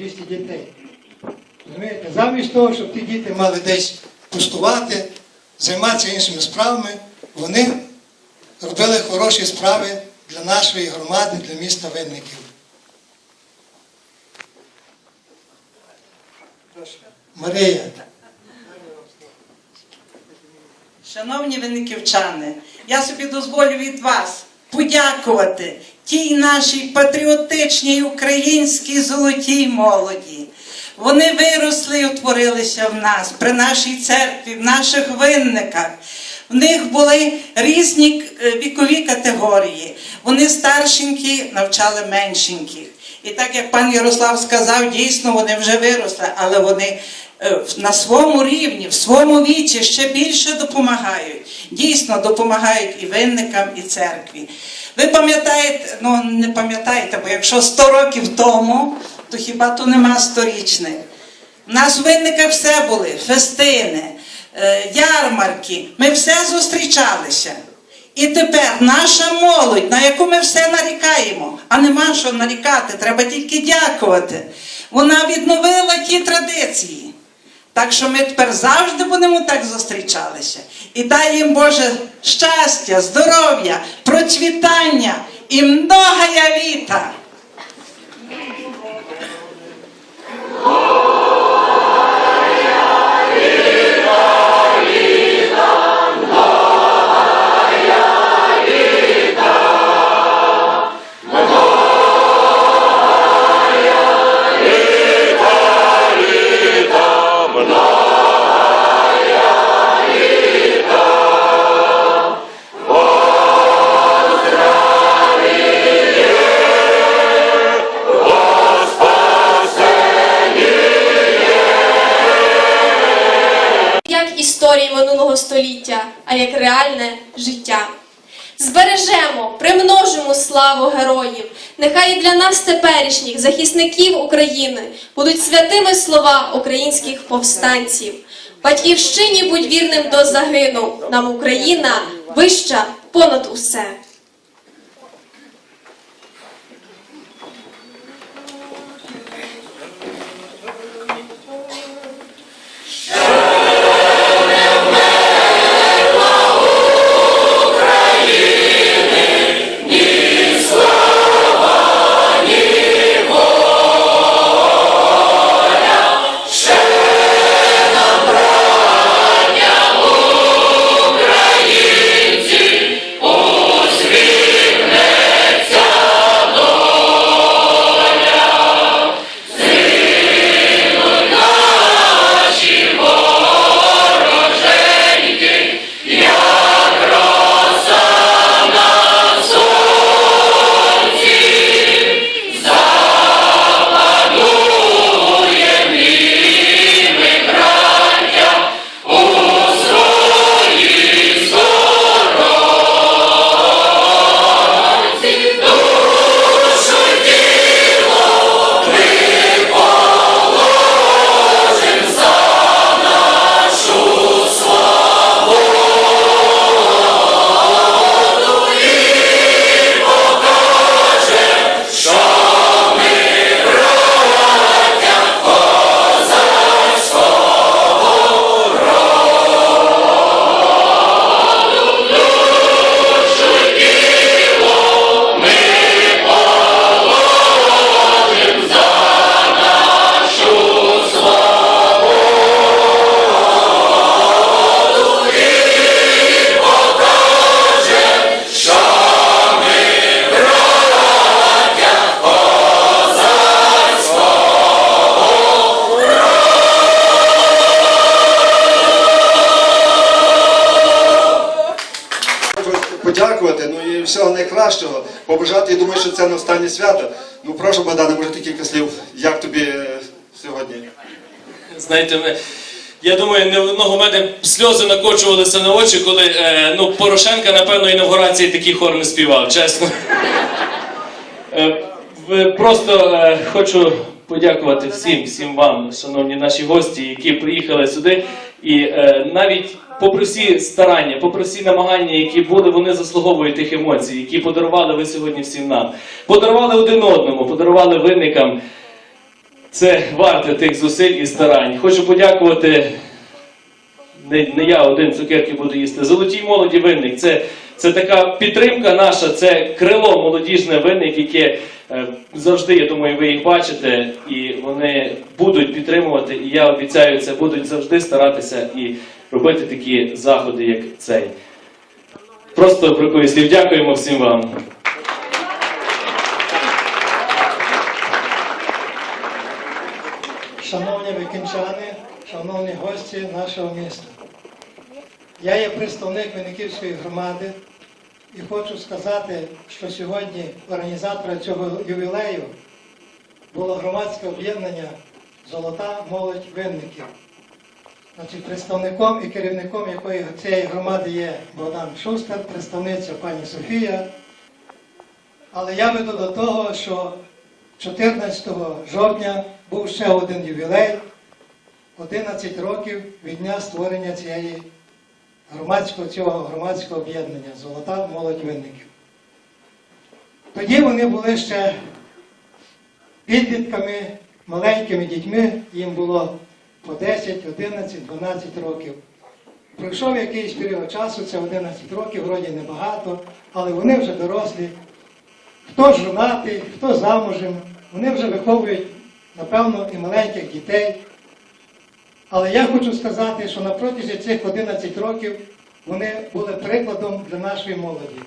200 дітей. Розумієте? Замість того, щоб ті діти мали десь пустувати, займатися іншими справами, вони робили хороші справи для нашої громади, для міста Винників. Марія. Шановні винниківчани, я собі дозволю від вас подякувати тій нашій патріотичній українській золотій молоді. Вони виросли і утворилися в нас при нашій церкві, в наших винниках. В них були різні е, вікові категорії. Вони старшенькі навчали меншеньких. І так як пан Ярослав сказав, дійсно вони вже виросли, але вони е, на своєму рівні, в своєму віці ще більше допомагають. Дійсно допомагають і винникам, і церкві. Ви пам'ятаєте, ну не пам'ятаєте, бо якщо 100 років тому, то хіба то нема сторічних. У нас в винниках все були, фестини, е, ярмарки. Ми все зустрічалися. І тепер наша молодь, на яку ми все нарікаємо, а нема що нарікати, треба тільки дякувати. Вона відновила ті традиції. Так що ми тепер завжди будемо так зустрічалися. І дай їм Боже щастя, здоров'я, процвітання і многая літа. Минулого століття, а як реальне життя. Збережемо, примножимо славу героїв. Нехай і для нас теперішніх захисників України будуть святими слова українських повстанців. Батьківщині будь вірним до загину. Нам Україна вища понад усе. Найкращого. Побажати, я думаю, що це не останнє свято. Ну прошу, Богдане, може ти кілька слів, як тобі е, сьогодні? Знаєте, ми, я думаю, не одного мене сльози накочувалися на очі, коли е, ну, Порошенка, напевно, інавгурації такий хор не співав, чесно. Е, просто е, хочу подякувати всім, всім вам, шановні наші гості, які приїхали сюди. І е, навіть попри всі старання, попри всі намагання, які були, вони заслуговують тих емоцій, які подарували ви сьогодні всім нам. Подарували один одному, подарували винникам. Це варте тих зусиль і старань. Хочу подякувати. Не, не я один цукерки буду їсти. Золотій молоді винник. Це, це така підтримка наша, це крило молодіжне винник, яке е, завжди, я думаю, ви їх бачите, і вони будуть підтримувати. І я обіцяю, це будуть завжди старатися і робити такі заходи, як цей. Просто бракує слів. Дякуємо всім вам. Шановні викінчани, шановні гості нашого міста. Я є представник Винниківської громади і хочу сказати, що сьогодні організатором цього ювілею було громадське об'єднання Золота молодь винників. Значить, представником і керівником якої цієї громади є Богдан Шустер, представниця пані Софія. Але я веду до того, що 14 жовтня був ще один ювілей, 11 років від дня створення цієї громадського, цього громадського об'єднання Золота молодь винників. Тоді вони були ще підлітками, маленькими дітьми, їм було по 10, 11, 12 років. Пройшов якийсь період часу, це 11 років, вроді небагато, але вони вже дорослі, хто жонатий, хто замужем, вони вже виховують, напевно, і маленьких дітей. Але я хочу сказати, що на протязі цих 11 років вони були прикладом для нашої молоді.